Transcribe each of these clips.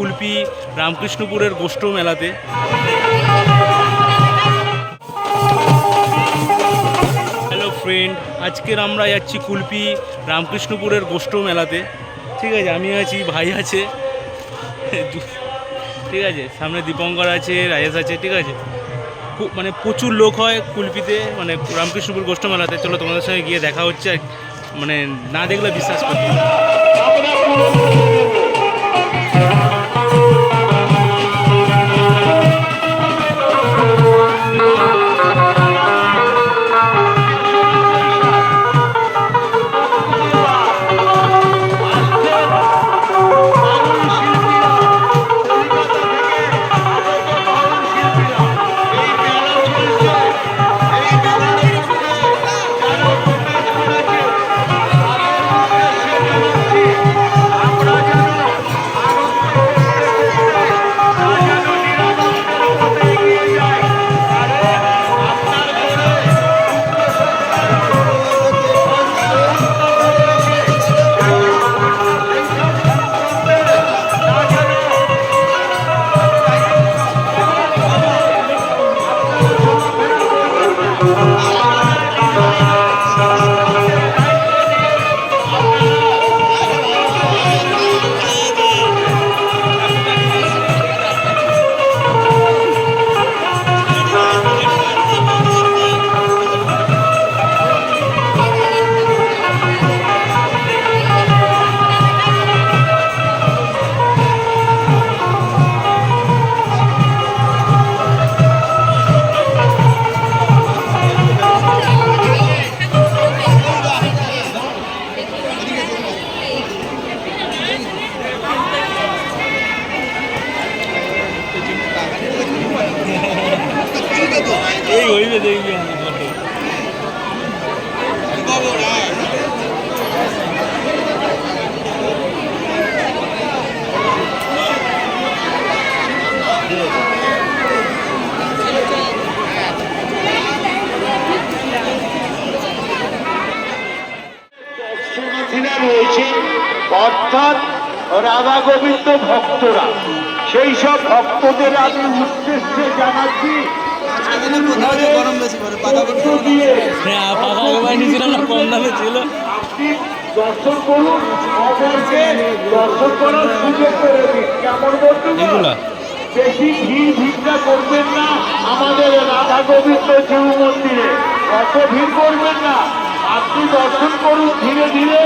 কুলপি রামকৃষ্ণপুরের গোষ্ঠ মেলাতে। Hello friend আজকের আমরা যাচ্ছি কুলপি রামকৃষ্ণপুরের গোষ্ঠ মেলাতে। ঠিক আছে আমি আছি, ভাই আছে। ঠিক আছে, সামনে দীপঙ্কর আছে, রাজেশ আছে, ঠিক আছে। মানে প্রচুর লোক হয় কুলপিতে মানে রামকৃষ্ণপুর গোষ্ঠ মেলাতে। চলো তোমাদের সঙ্গে গিয়ে দেখা হচ্ছে মানে না দেখলে বিশ্বাস করতে অর্থাৎ রাধা গোবিন্দ ভক্তরা। সেই সব ভক্তদের আমি উদ্দেশ্যে জানাচ্ছি হ্যাঁ পাকা একবার নিয়েছিলাম না কম দামে ছিল। আপনি দর্শন করুন দর্শন করার সুযোগ করে দিন। কেমন বলতে বেশি ভিড় ভিড়টা করবেন না আমাদের রাধা গোবিন্দ জিউ মন্দিরে। অত ভিড় করবেন না। আপনি দর্শন করুন ধীরে ধীরে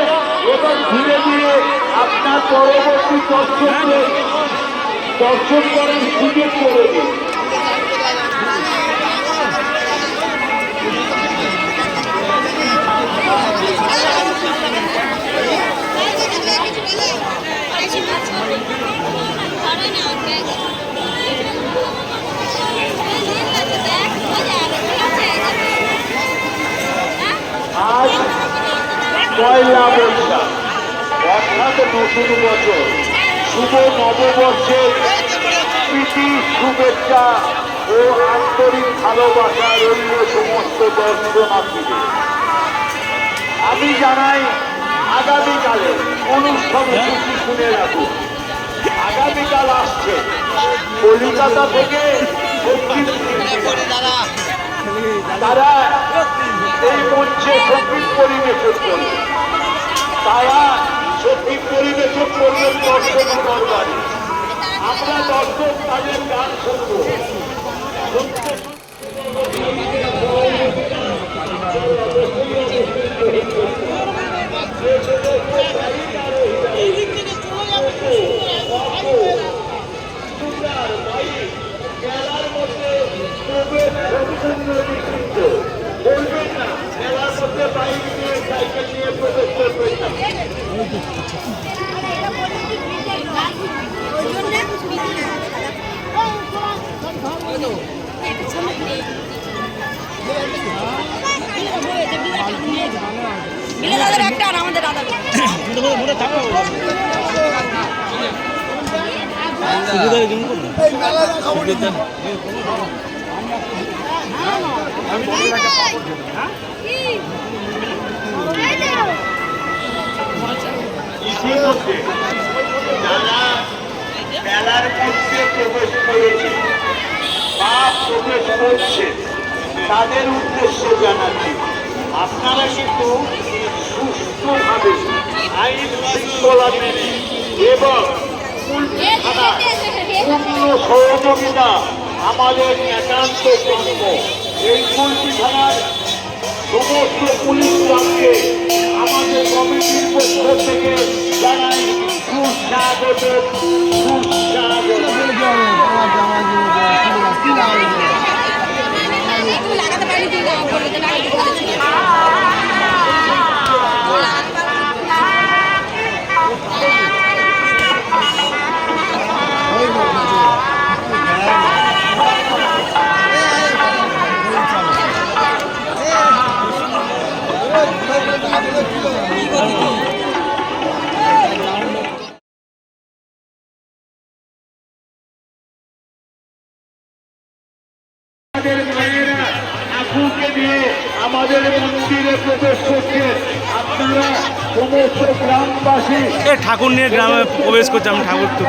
এবং ধীরে ধীরে আপনার পরবর্তী দর্শনকে দর্শন সুযোগ করে দিন আজ পয়লা বৈশাখ। অর্থাৎ নতুন বছর। শুভ নববর্ষের প্রীতি শুভেচ্ছা ও আন্তরিক ভালোবাসা রইল সমস্ত দর্শনার্থীদের আমি জানাই আগামীকালে অনুষ্ঠান সূচি শুনে রাখুন আগামীকাল আসছে। কলিকাতা থেকে তারা এই মঞ্চে সংগীত পরিবেশন করবে তারা সংগীত পরিবেশন মিলে তাদের একটা আর আমাদের আলাদা সুবিধা করুন যারা মেলার মধ্যে প্রবেশ করেছে বা প্রবেশ করছে, তাদের উদ্দেশ্যে জানাচ্ছি, আপনারা কিন্তু সুস্থভাবে আইন শৃঙ্খলা মেনে এবং পূর্ণ সহযোগিতা আমাদের একান্ত কাম্য এই কুলপি থানার সমস্ত পুলিশ বামকে আমাদের কমিটির পক্ষ থেকে জানাই সুস্বাগত সুস্বাগত। আমাদের মায়েরা ঠাকুরকে দিয়ে আমাদের মন্দিরে প্রবেশ করছে। আপনারা সমস্ত গ্রামবাসী ঠাকুর নিয়ে গ্রামে প্রবেশ করছে আমি ঠাকুর তো